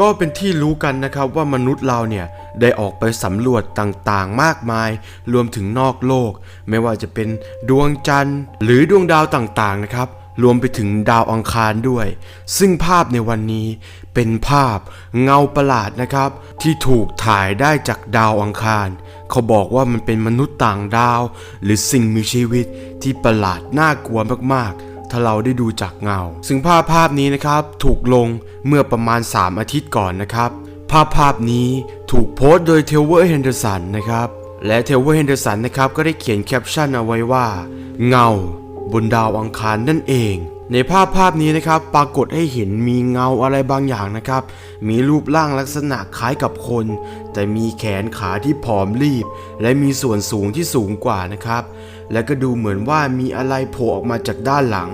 ก็เป็นที่รู้กันนะครับว่ามนุษย์เราเนี่ยได้ออกไปสำรวจต่างๆ มากมาย รวมถึงนอกโลก ไม่ว่าจะเป็นดวงจันทร์ หรือดวงดาวต่างๆนะครับ รวมไปถึงดาวอังคารด้วย ซึ่งภาพในวันนี้เป็นภาพเงาประหลาดนะครับ ที่ถูกถ่ายได้จากดาวอังคาร เขาบอกว่ามันเป็นมนุษย์ต่างดาว หรือสิ่งมีชีวิตที่ประหลาดน่ากลัวมากๆ ถ้าเราได้ดูจากเงา ซึ่งภาพภาพนี้นะครับถูกลงเมื่อประมาณ 3 อาทิตย์ก่อนนะครับภาพภาพนี้ถูกโพสต์โดยเทเวอร์เฮนเดอร์สันนะครับและเทเวอร์เฮนเดอร์สันนะครับก็ได้เขียนแคปชั่นเอาไว้ว่า เงา บนดาวอังคารนั่นเอง ในภาพภาพนี้นะครับปรากฏให้เห็นมีเงาอะไรบางอย่างนะครับ มีรูปร่างลักษณะคล้ายกับคน แต่มีแขนขาที่ผอมรีบ และมีส่วนสูงที่สูงกว่านะครับ และก็ดูเหมือนว่ามีอะไรโผล่ออกมาจากด้านหลัง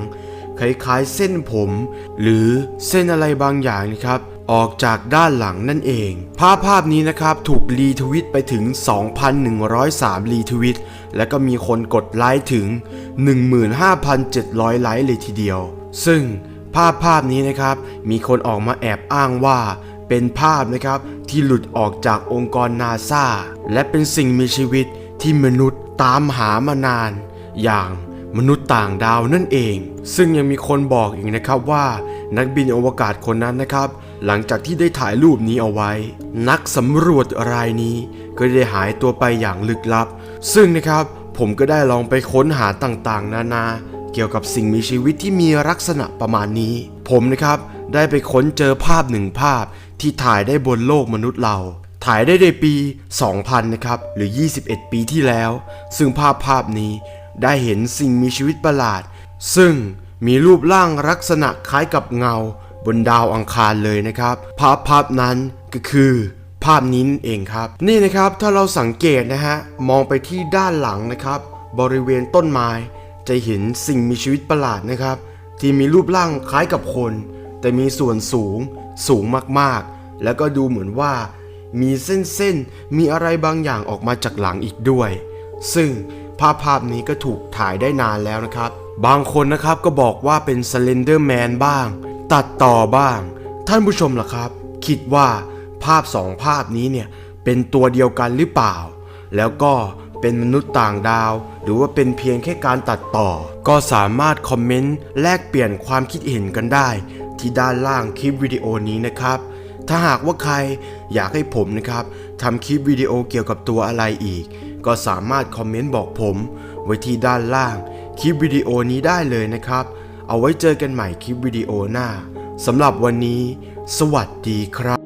คล้ายๆเส้นผม หรือเส้นอะไรบางอย่างนะครับ ออกจากด้านหลังนั่นเอง ภาพภาพนี้นะครับถูกรีทวิตไปถึง 2,103 รีทวิต และก็มีคนกดไลค์ถึง 15,700 ไลค์เลยทีเดียว ซึ่งภาพภาพนี้นะครับมีคนออกมาแอบอ้างว่าเป็นภาพนะครับที่หลุดออกจากองค์กรนาซาและเป็นสิ่งมีชีวิตที่มนุษย์ตามหามานาน อย่าง มนุษย์ต่างดาวนั่นเอง ซึ่งยังมีคนบอกอีกนะครับว่านักบินอวกาศคนนั้นนะครับ หลังจากที่ได้ถ่ายรูปนี้เอาไว้ นักสำรวจรายนี้ก็ได้หายตัวไปอย่างลึกลับ ซึ่งนะครับผมก็ได้ลองไปค้นหาต่างๆ นานาเกี่ยวกับสิ่งมีชีวิตที่มีลักษณะประมาณนี้ ผมนะครับได้ไปค้นเจอภาพหนึ่งภาพที่ถ่ายได้บนโลกมนุษย์เราถ่ายได้ในปี 2000 นะครับ หรือ 21 ปีที่แล้ว ซึ่งภาพภาพนี้ ได้เห็นสิ่งมีชีวิตประหลาด ซึ่งมีรูปร่างลักษณะคล้ายกับเงาบนดาวอังคารเลยนะครับ ภาพภาพนั้นก็คือภาพนี้นั่นเองครับ นี่นะครับถ้าเราสังเกตนะฮะมองไปที่ด้านหลังนะครับ บริเวณต้นไม้ จะเห็นสิ่งมีชีวิตประหลาดนะครับ ที่มีรูปร่างคล้ายกับคน แต่มีส่วนสูงสูงมากๆ แล้วก็ดูเหมือนว่า มีเส้นๆมีอะไรบางอย่างออกมาจากหลังอีกด้วย ซึ่ง ภาพภาพนี้ก็ถูกถ่ายได้นานแล้วนะครับ บางคนนะครับก็บอกว่าเป็น Slender Man บ้าง ตัดต่อบ้าง ท่านผู้ชมล่ะครับ คิดว่าภาพสองภาพนี้เนี่ยเป็นตัวเดียวกันหรือเปล่า แล้วก็เป็นมนุษย์ต่างดาว หรือว่าเป็นเพียงแค่การตัดต่อ ก็สามารถคอมเมนต์แลกเปลี่ยนความคิดเห็นกันได้ ที่ด้านล่างคลิปวิดีโอนี้นะครับ ถ้าหากว่าใครอยากให้ผมนะครับทำคลิปวิดีโอเกี่ยวกับตัวอะไรอีก ก็สามารถคอมเมนต์บอกผม ไว้ที่ด้านล่าง คลิปวิดีโอนี้ได้เลยนะครับ เอาไว้เจอกันใหม่คลิปวิดีโอหน้าสำหรับวันนี้ สวัสดีครับ